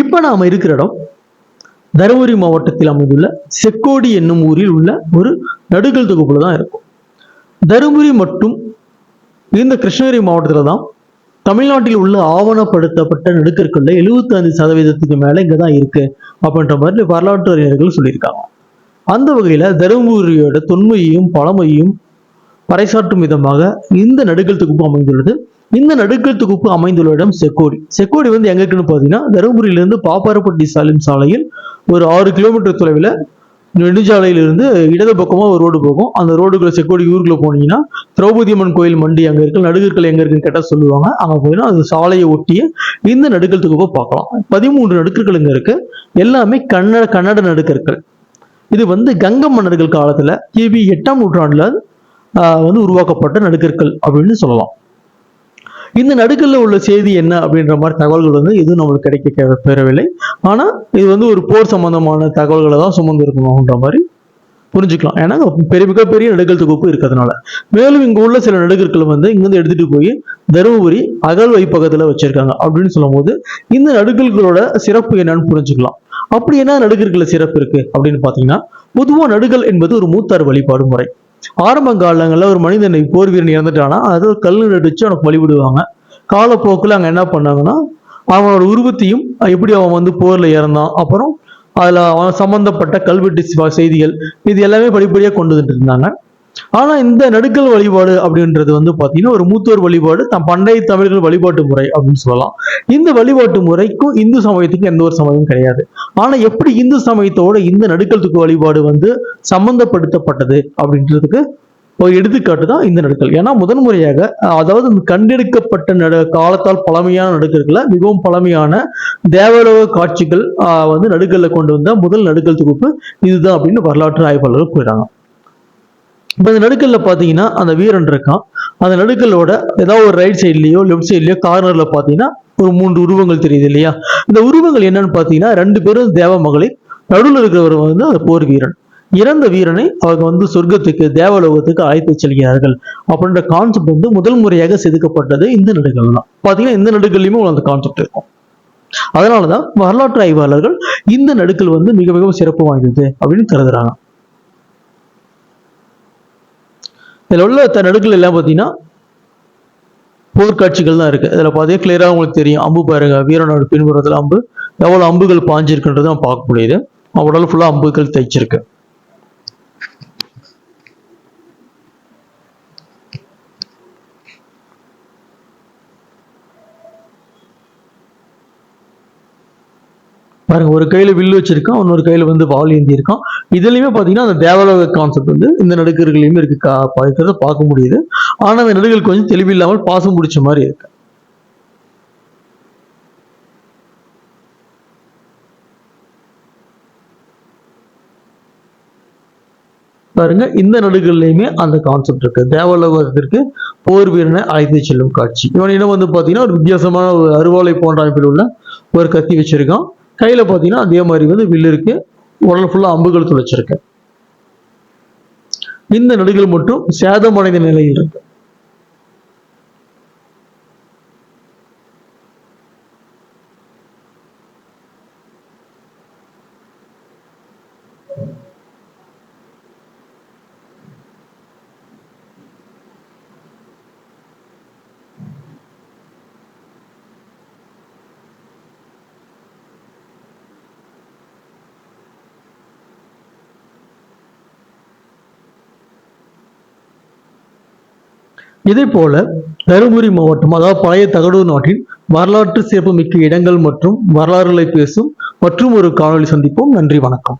இப்ப நாம இருக்கிற இடம் தருமபுரி மாவட்டத்தில் அமைந்துள்ள செக்கோடி என்னும் ஊரில் உள்ள ஒரு நடுகல் தொகுப்பில் தான் இருக்கும். தருமபுரி மற்றும் இந்த கிருஷ்ணகிரி மாவட்டத்தில் தான் தமிழ்நாட்டில் உள்ள ஆவணப்படுத்தப்பட்ட நடுக்கற்கள்ல 75% சதவீதத்துக்கு மேல இங்கே தான் இருக்கு அப்படின்ற மாதிரி வரலாற்று அறிஞர்கள் சொல்லியிருக்காங்க. அந்த வகையில தருமபுரியோட தொன்மையையும் பழமையும் பறைசாற்றும் விதமாக இந்த நடுக்கல் தொகுப்பு அமைந்துள்ளது. இந்த நடுக்கல் தொகுப்பு அமைந்துள்ள இடம் செக்கோடி. செக்கோடி வந்து எங்க இருக்குன்னு பாத்தீங்கன்னா தருமபுரியிலிருந்து பாப்பாரப்பட்டி சாலிம் சாலையில் ஒரு ஆறு கிலோமீட்டர் தொலைவில் நெடுஞ்சாலையிலிருந்து இடது பக்கமா ஒரு ரோடு போகும். அந்த ரோடுக்குள்ள செக்கோடி ஊருக்குள்ள போனீங்கன்னா திரௌபதி அம்மன் கோயில் மண்டி அங்க இருக்கு நடுகற்கள் எங்க இருக்குன்னு கேட்டா சொல்லுவாங்க. அங்க போயினா அது சாலையை ஒட்டிய இந்த நடுக்கல் தொகுப்பை பார்க்கலாம். பதிமூன்று நடுக்கர்கள் இங்க இருக்கு. எல்லாமே கன்னட கன்னட நடுக்கற்கள். இது வந்து கங்க மன்னர்கள் காலத்துல கிபி எட்டாம் நூற்றாண்டுல வந்து உருவாக்கப்பட்ட நடுக்கற்கள் அப்படின்னு சொல்லலாம். இந்த நடுக்கல்ல உள்ள செய்தி என்ன அப்படின்ற மாதிரி தகவல்கள் வந்து எதுவும் நம்மளுக்கு கிடைக்க பெறவில்லை. ஆனா இது வந்து ஒரு போர் சம்பந்தமான தகவல்களை தான் சுமந்து இருக்கணும்ன்ற மாதிரி புரிஞ்சுக்கலாம். ஏன்னா பெரிய மிகப்பெரிய நடுக்கல் தொகுப்பு இருக்கிறதுனால. மேலும் இங்க உள்ள சில நடுக்கற்கள் வந்து இங்கிருந்து எடுத்துட்டு போய் தருமபுரி அகல் வைப்பகத்துல வச்சிருக்காங்க அப்படின்னு சொல்லும்போது இந்த நடுக்கல்களோட சிறப்பு என்னன்னு புரிஞ்சுக்கலாம். அப்படி என்ன நடுக்கற்கள சிறப்பு இருக்கு அப்படின்னு பாத்தீங்கன்னா பொதுவா நடுகல் என்பது ஒரு மூத்தார் வழிபாடு முறை. ஆரம்ப காலங்களில் ஒரு மனிதனை போர் வீரன் இறந்துட்டானா அது ஒரு கல் நடிச்சு அவனுக்கு வழிபடுவாங்க. காலப்போக்கில் அங்க என்ன பண்ணாங்கன்னா அவனோட உருவத்தையும் எப்படி அவன் வந்து போர்ல இறந்தான் அப்புறம் அதுல அவன் சம்பந்தப்பட்ட கல்வெட்டு செய்திகள் இது எல்லாமே படிப்படியாக கொண்டு வந்துட்டு இருந்தாங்க. ஆனா இந்த நடுக்கல் வழிபாடு அப்படின்றது வந்து பாத்தீங்கன்னா ஒரு மூத்தோர் வழிபாடு தம் பண்டைய தமிழர்கள் வழிபாட்டு முறை அப்படின்னு சொல்லலாம். இந்த வழிபாட்டு முறைக்கும் இந்து சமயத்துக்கும் எந்த ஒரு சமயமும் கிடையாது. ஆனா எப்படி இந்து சமயத்தோட இந்த நடுக்கல் துக்கு வழிபாடு வந்து சம்பந்தப்படுத்தப்பட்டது அப்படின்றதுக்கு ஒரு எடுத்துக்காட்டு தான் இந்த நடுக்கல். ஏன்னா முதன்முறையாக அதாவது இந்த கண்டெடுக்கப்பட்ட நடு காலத்தால் பழமையான நடுக்கல்கள மிகவும் பழமையான தேவலோக காட்சிகள் வந்து நடுக்கல்ல கொண்டு வந்த முதல் நடுக்கல் தொகுப்பு இதுதான் அப்படின்னு வரலாற்று ஆய்வாளர்கள் கூறுறாங்க. இப்ப இந்த நடுக்கல்ல பாத்தீங்கன்னா அந்த வீரன் இருக்கான். அந்த நடுக்கலோட ஏதாவது ஒரு ரைட் சைட்லயோ லெஃப்ட் சைட்லயோ கார்னர்ல பாத்தீங்கன்னா ஒரு மூன்று உருவங்கள் தெரியுது இல்லையா? இந்த உருவங்கள் என்னன்னு பார்த்தீங்கன்னா ரெண்டு பேரும் தேவ மகளிர் நடுவில் இருக்கிறவர் வந்து அந்த போர் வீரன். இறந்த வீரனை அவங்க வந்து சொர்க்கத்துக்கு தேவலோகத்துக்கு அழைத்து செல்கிறார்கள். அப்படின்ற கான்செப்ட் வந்து முதல் முறையாக செதுக்கப்பட்டது இந்த நடுகள் தான். பார்த்தீங்கன்னா இந்த நடுகள்லையுமே அந்த கான்செப்ட் இருக்கும். அதனாலதான் வரலாற்று ஆய்வாளர்கள் இந்த நடுக்கல் வந்து மிக மிகவும் சிறப்பு வாய்ந்தது அப்படின்னு கருதுறாங்க. இதில் உள்ள நடுக்கள் எல்லாம் பார்த்தீங்கன்னா போர்க்காட்சிகள் தான் இருக்கு. இதுல பார்த்தே கிளியராக உங்களுக்கு தெரியும். அம்பு பாருங்க. வீரனோட பின்புறத்துல அம்பு. எவ்வளவு அம்புகள் பாஞ்சிருக்குன்றது நம்ம பார்க்க முடியுது. அவன் உடல் ஃபுல்லா அம்புகள் தைச்சிருக்கு பாருங்க ஒரு கையில வில்லு வச்சிருக்கான். இன்னொரு கையில வந்து வால் ஏந்தி இருக்கான் இதுலையுமே பார்த்தீங்கன்னா அந்த தேவலோக கான்செப்ட் வந்து இந்த நடுக்கர்களையுமே இருக்கு. கா- இருக்கிறத பார்க்க முடியுது. ஆனால் அந்த நடுகள் கொஞ்சம் தெளிவில்லாமல் பாசம் பிடிச்ச மாதிரி இருக்கு. பாருங்க இந்த நடுகள்லையுமே அந்த கான்செப்ட் இருக்கு. தேவலோகத்திற்கு போர் வீரனை அழைத்து செல்லும் காட்சி. இவன் இடம் வந்து பார்த்தீங்கன்னா ஒரு வித்தியாசமான ஒரு அருவாளை போன்ற அமைப்பில் உள்ள ஒரு கத்தி வச்சிருக்கான். கையில் பார்த்தீங்கன்னா அதே மாதிரி வந்து வில் இருக்கு. உடல் ஃபுல்லா அம்புகள் துளைச்சிருக்கு. இந்த நடுகள் மட்டும் சேதமடைந்த நிலையில் இருக்கு. இதே போல தருமபுரி மாவட்டம் அதாவது பழைய தகடூர் நாட்டின் வரலாற்று சிறப்புமிக்க இடங்கள் மற்றும் வரலாறுகளை பேசும் மற்றும் ஒரு காணொலி சந்திப்போம். நன்றி வணக்கம்.